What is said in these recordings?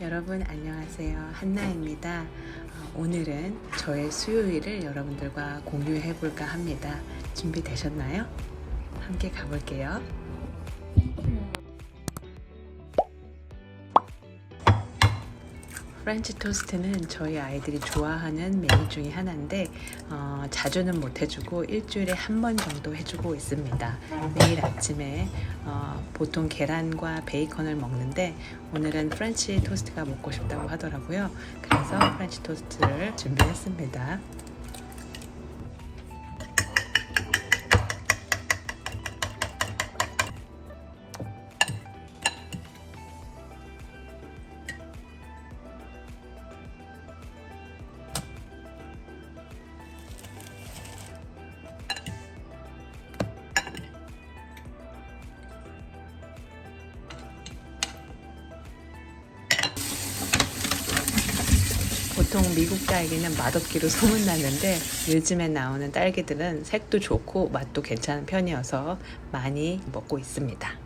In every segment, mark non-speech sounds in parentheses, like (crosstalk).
여러분 안녕하세요. 한나입니다. 어, 오늘은 저의 수요일을 여러분들과 공유해 볼까 합니다. 준비되셨나요? 함께 가볼게요. 프렌치 토스트는 저희 아이들이 좋아하는 메뉴 중에 하나인데 어, 자주는 못 해주고 일주일에 한 번 정도 해주고 있습니다. 매일 아침에 어, 보통 계란과 베이컨을 먹는데 오늘은 프렌치 토스트가 먹고 싶다고 하더라고요. 그래서 프렌치 토스트를 준비했습니다. 미국 딸기는 맛없기로 소문났는데 요즘에 나오는 딸기들은 색도 좋고 맛도 괜찮은 편이어서 많이 먹고 있습니다.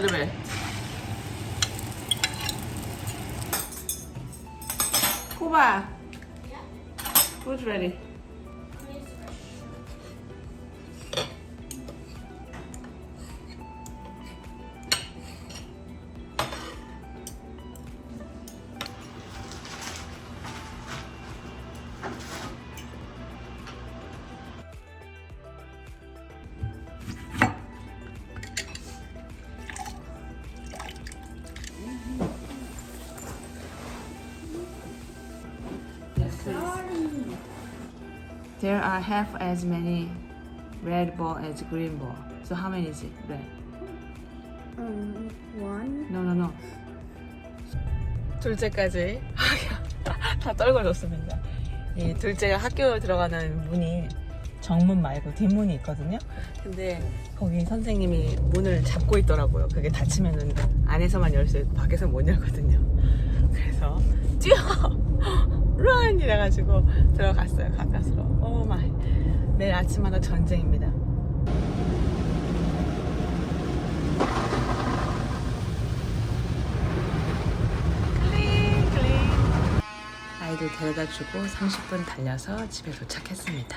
그래. 코바. Food's ready. There are half as many red ball as green ball. So how many is it? Red. Um, one. No, no, no. 둘째까지 (laughs) 다 떨궈줬습니다. 이 둘째가 학교 들어가는 문이 정문 말고 뒷문이 있거든요. 근데 거기 선생님이 문을 잡고 있더라고요. 그게 닫히면은 안에서만 열 수 있고 밖에서 못 열거든요. 그래서 뛰어! (laughs) 런! 이래가지고 들어갔어요. 가까스로. 오 마이. 매일 아침마다 전쟁입니다. 아이들 데려다 주고 30분 달려서 집에 도착했습니다.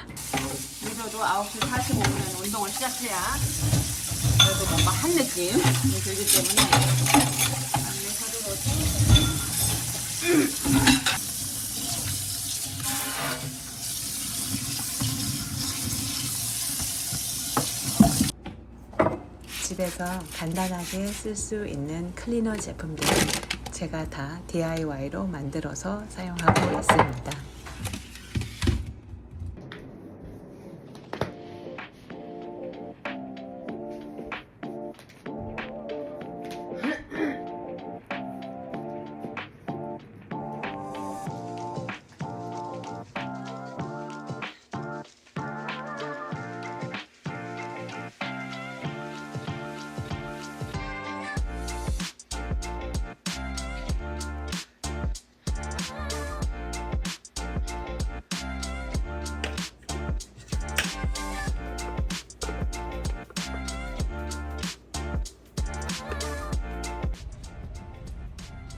그래도 9시 45분에 운동을 시작해야 그래도 뭔가 한 느낌이 들기 때문에 집에서 간단하게 쓸 수 있는 클리너 제품들 제가 다 DIY로 만들어서 사용하고 있습니다.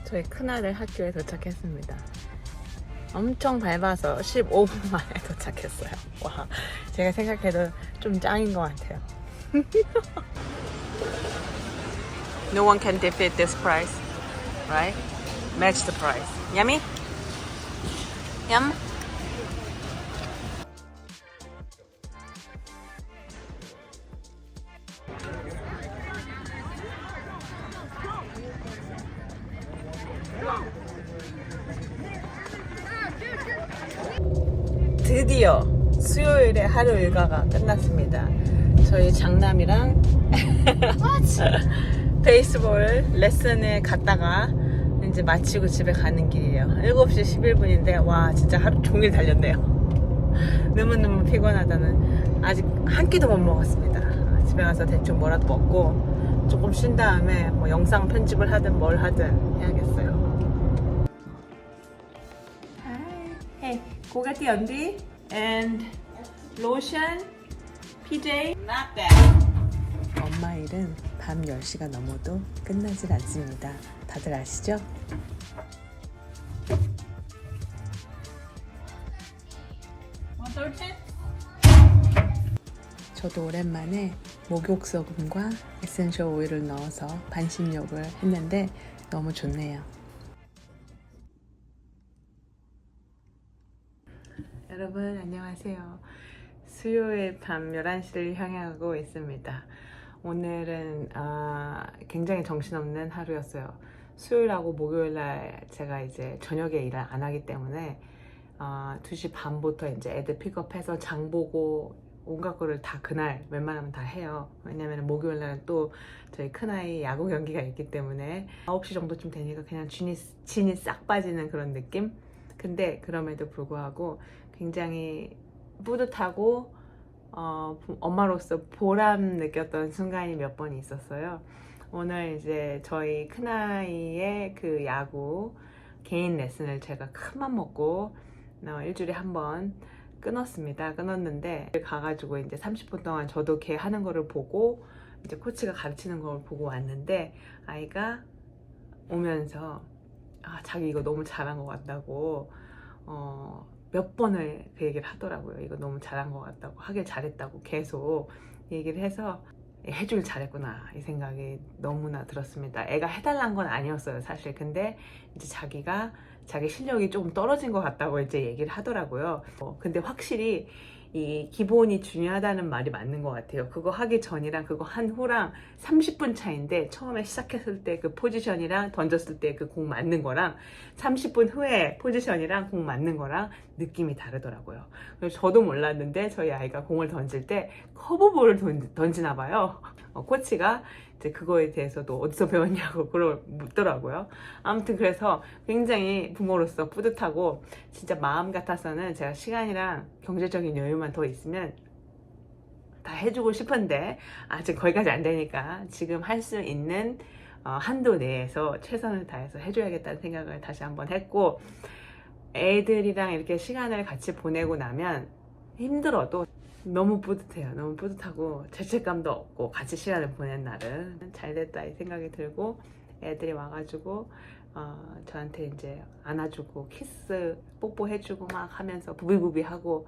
저희 큰아들 학교에 도착했습니다. 엄청 밟아서 15분 만에 도착했어요. 와, 제가 생각해도 좀 짱인 것 같아요. no one can defeat this price, right? Match the price. Yummy? Yum? 드디어 수요일에 하루 일과가 끝났습니다. 저희 장남이랑 (laughs) 베이스볼 레슨에 갔다가 이제 마치고 집에 가는 길이에요. 7시 11분인데 와 진짜 하루 종일 달렸네요. 너무너무 피곤하다는 아직 한 끼도 못 먹었습니다. 집에 가서 대충 뭐라도 먹고 조금 쉰 다음에 뭐 영상 편집을 하든 뭘 하든 해야겠어요. Hey, the undie and lotion, PJ. Not bad. 엄마 일은 밤 10시가 넘어도 끝나질 않습니다. 다들 아시죠? 저도 오랜만에 목욕 소금과 에센셜 오일을 넣어서 반신욕을 했는데 너무 좋네요. 여러분 안녕하세요. 수요일 밤 11시를 향하고 있습니다. 오늘은 아, 굉장히 정신없는 하루였어요. 수요일하고 목요일날 제가 이제 저녁에 일을 안 하기 때문에 아, 2시 반부터 이제 애들 픽업해서 장 보고 온갖 거를 다 그날 웬만하면 다 해요. 왜냐면 목요일날 또 저희 큰아이 야구 경기가 있기 때문에 9시 정도쯤 되니까 그냥 진이, 진이 싹 빠지는 그런 느낌? 근데 그럼에도 불구하고 굉장히 뿌듯하고 어, 부- 엄마로서 보람 느꼈던 순간이 몇 번 있었어요. 오늘 이제 저희 큰아이의 그 야구 개인 레슨을 제가 큰맘 먹고 어, 일주일에 한 번 끊었습니다. 끊었는데 가가지고 이제 30분 동안 저도 걔 하는 거를 보고 이제 코치가 가르치는 걸 보고 왔는데 아이가 오면서 아 자기 이거 너무 잘한 것 같다고 어, 몇 번을 그 얘기를 하더라고요. 이거 너무 잘한 것 같다고 하길 잘했다고 계속 얘기를 해서 해줄 잘했구나 이 생각이 너무나 들었습니다. 애가 해달란 건 아니었어요 사실. 근데 이제 자기가 자기 실력이 조금 떨어진 것 같다고 이제 얘기를 하더라고요. 어, 근데 확실히 이 기본이 중요하다는 말이 맞는 것 같아요. 그거 하기 전이랑 그거 한 후랑 30분 차인데 처음에 시작했을 때 그 포지션이랑 던졌을 때 그 공 맞는 거랑 30분 후에 포지션이랑 공 맞는 거랑 느낌이 다르더라고요. 그래서 저도 몰랐는데 저희 아이가 공을 던질 때 커브볼을 던, 던지나 봐요. 어, 코치가 이제 그거에 대해서도 어디서 (laughs) 배웠냐고 그걸 묻더라고요. 아무튼 그래서 굉장히 부모로서 뿌듯하고 진짜 마음 같아서는 제가 시간이랑 경제적인 여유만 더 있으면 다 해주고 싶은데 아직 거기까지 안 되니까 지금 할 수 있는 어, 한도 내에서 최선을 다해서 해줘야겠다는 생각을 다시 한번 했고 애들이랑 이렇게 시간을 같이 보내고 나면 힘들어도 너무 뿌듯해요. 너무 뿌듯하고 죄책감도 없고 같이 시간을 보낸 날은 잘 됐다 이 생각이 들고 애들이 와가지고 어, 저한테 이제 안아주고 키스 뽀뽀해주고 막 하면서 부비부비하고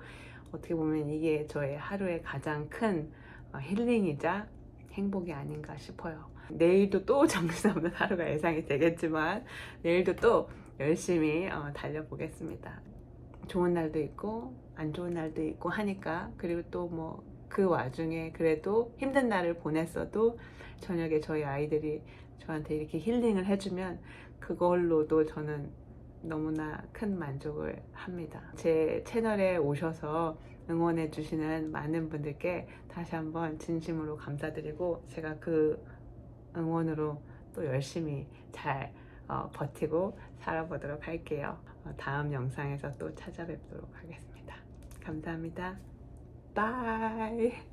어떻게 보면 이게 저의 하루의 가장 큰 어, 힐링이자 행복이 아닌가 싶어요. 내일도 또 (laughs) 정신없는 하루가 예상이 되겠지만 내일도 또 열심히 어, 달려보겠습니다. 좋은 날도 있고 안 좋은 날도 있고 하니까 그리고 또 뭐 그 와중에 그래도 힘든 날을 보냈어도 저녁에 저희 아이들이 저한테 이렇게 힐링을 해주면 그걸로도 저는 너무나 큰 만족을 합니다. 제 채널에 오셔서 응원해 주시는 많은 분들께 다시 한번 진심으로 감사드리고 제가 그 응원으로 또 열심히 잘 어, 버티고 살아보도록 할게요. 어, 다음 영상에서 또 찾아뵙도록 하겠습니다. 감사합니다. 바이.